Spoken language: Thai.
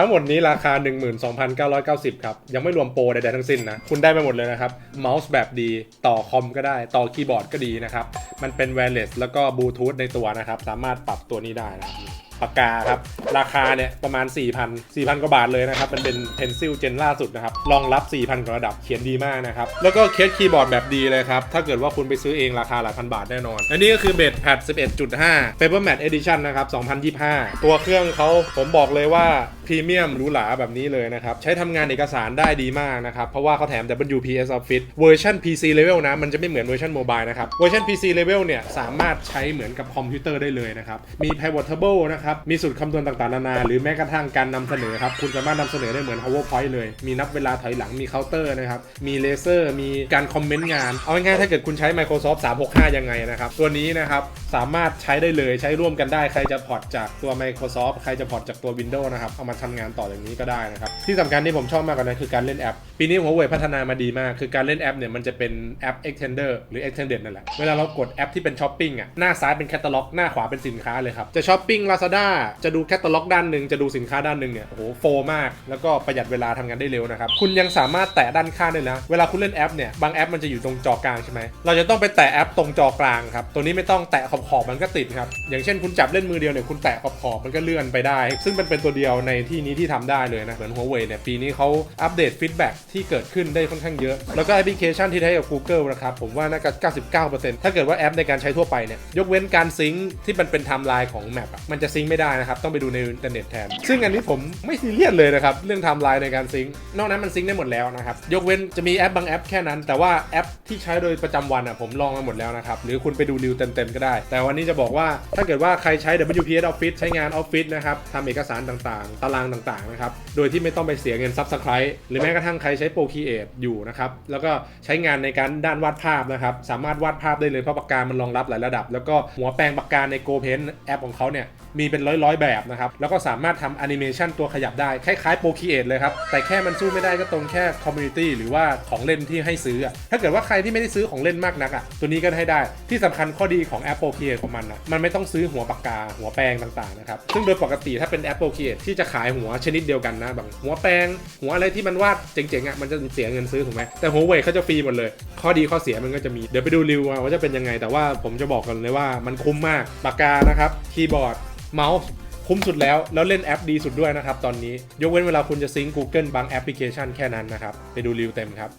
ทั้งหมดนี้ราคา 12,990 ครับ ยังไม่รวมโปรใดๆทั้งสิ้นนะ คุณได้ไปหมดเลยนะครับ เมาส์แบบดีต่อคอมก็ได้ ต่อคีย์บอร์ดก็ดีนะครับ มันเป็น wireless แล้วก็บลูทูธในตัวนะครับ สามารถปรับตัวนี้ได้นะครับปากกาครับ ราคาเนี่ยประมาณ 4,000 4,000 กว่าบาทเลยนะครับ มันเป็น Pencil Gen ล่าสุดนะครับ รองรับ 4,000 กว่าระดับเขียนดีมากนะครับ แล้วก็เคสคีย์บอร์ดแบบดีเลยครับ ถ้าเกิดว่าคุณไปซื้อเองราคาหลายพันบาทแน่นอน อันนี้ก็คือเบสแพด11.5 Paper Matte Edition นะครับ 2025 ตัวเครื่องเขาผมบอกเลยว่า พรีเมียมหรูหราแบบนี้เลยนะครับ ใช้ทำงานเอกสารได้ดีมากนะครับ เพราะว่าเขาแถม WPS Office เวอร์ชัน PC level นะ มันจะไม่เหมือนเวอร์ชันโมบายนะครับ เวอร์ชัน PC level เนี่ย สามารถใช้เหมือนกับคอมพิวเตอร์ได้เลยนะครับ มี pivotable นะครับ มีสูตรคำนวณต่างๆ นานา หรือแม้กระทั่งการนำเสนอครับ คุณสามารถนำเสนอได้เหมือน PowerPoint เลย มีนับเวลาถอยหลัง มีเคาน์เตอร์นะครับ มีเลเซอร์ มีการคอมเมนต์งาน เอาง่ายๆ ถ้าเกิดคุณใช้ Microsoft 365 ยังไงนะครับ ตัวนี้นะครับ สามารถใช้ได้เลย ใช้ร่วมกันได้ ใครจะพอร์ตจากตัว Microsoft ใครจะพอร์ตจากตัว Windows นะครับ เอามาทำงานต่ออย่างนี้ก็ได้นะครับ ที่สำคัญที่ผมชอบมากกว่านั้นคือการเล่นแอป ปีนี้หัวเว่ยพัฒนามาดีมากคือการเล่นแอปเนี่ยมันจะเป็นแอป extender หรือ extended นั่นแหละ เวลาเรากดแอปที่เป็นช้อปปิ้งอะหน้าซ้ายเป็นแคตตาล็อกหน้าขวาเป็นสินค้าเลยครับ จะช้อปปิ้ง Lazada จะดูแคตตาล็อกด้านหนึ่งจะดูสินค้าด้านหนึ่งเนี่ยโอ้โหโฟมาก แล้วก็ประหยัดเวลาทำงานได้เร็วนะครับคุณยังสามารถแตะด้านข้างได้นะเวลาคุณเล่นแอปเนี่ยบางแอปมันจะอยู่ตรงจอกลางใช่ไหมเราจะต้องไปแตะแอปตรงจอกลางครับตัวนี้ไม่ต้องแตะขอบขอบมันก็ติดครับอย่างเช่นคุณจับเล่นมือเดียวเนี่ยคุณแตะขอบขอบมันก็เลื่อนไปได้ ซึ่งมันเป็นตัวเดียวในที่นี้ที่ทำได้เลยนะเหมือนหัวเว่ยเนี่ยปีนี้เขาอัปเดตฟีดแบ็กที่เกิดขึ้นได้ค่อนข้างเยอะ แล้วก็แอปพลิเคชันที่ใช้กับ Google นะครับ ผมว่าน่าจะ 99%ถ้าเกิดว่าแอปในการใช้ทั่วไปเนี่ย ยกเว้นการซิงค์ที่มันเป็นไทม์ไลน์ของแมปอะมันจะซิงค์ไม่ได้นะครับ ต้องไปดูในอินเทอร์เน็ตแทน ซึ่งอันนี้ผมไม่ซีเรียสเลยนะครับ เรื่องไทม์ไลน์ในการซิงค์นอกนั้นมันซิงค์ได้หมดแล้วนะครับ ยกเว้นจะมีแอปบางแอปแค่นั้น แต่ว่าแอปที่ใช้โดยประจำวันอะผมลองมาหมดแล้วนะครับ หรือคุณไปดูรีวิวเต็มๆก็ได้ แต่วันนี้จะบอกว่าถ้าเกิดว่าใครใช้ WPS Office ใช้งานออฟฟิศนะครับทำเอกสารต่างๆตารางต่างๆนะครับ โดยที่ไม่ต้องไปเสียเงิน Subscribe หรือแม้กระทั่งใครใช้ Procreate อยู่นะครับ แล้วก็ใช้งานในการด้านวาดภาพนะครับ สามารถวาดภาพได้เลยเพราะปากกามันรองรับหลายระดับ แล้วก็หัวแปรงปากกาใน Go Pen แอปของเขาเนี่ยมีเป็นร้อยๆแบบนะครับ แล้วก็สามารถทำแอนิเมชันตัวขยับได้ คล้ายๆ Procreate เลยครับ แต่แค่มันสู้ไม่ได้ก็ตรงแค่ Community หรือว่าของเล่นที่ให้ซื้อ ถ้าเกิดว่าใครที่ไม่ได้ซื้อของเล่นมากนักอะตัวนี้ก็ให้ได้ที่สำคัญข้อดีของแอป Procreate ของมันอะมันไม่ต้องซื้อหัวปากกาหัวแปรงต่างๆนะครับซึ่งโดยปกติถ้าเป็นแอป Procreate ที่จะขายหัวชนิดเดียวกันนะแบบหัวแปรงหัวอะไรที่มันวาดเจ๋งๆอะมันจะเสียเงินซื้อถูกไหมแต่หัวเว่ยเขาจะฟรีหมดเลย ข้อดีข้อเสียมันก็จะมีเดี๋ยวไปดูรีวิวเอาว่าจะเป็นยังไง แต่ว่าผมจะบอกกันเลยว่ามันคุ้มมากปากกานะครับคีย์บอร์ดเมาส์คุ้มสุดแล้ว แล้วเล่นแอปดีสุดด้วยนะครับตอนนี้ ยกเว้นเวลาคุณจะซิงค์ Google บางแอปพลิเคชันแค่นั้นนะครับ ไปดูรีวิวเต็มครับ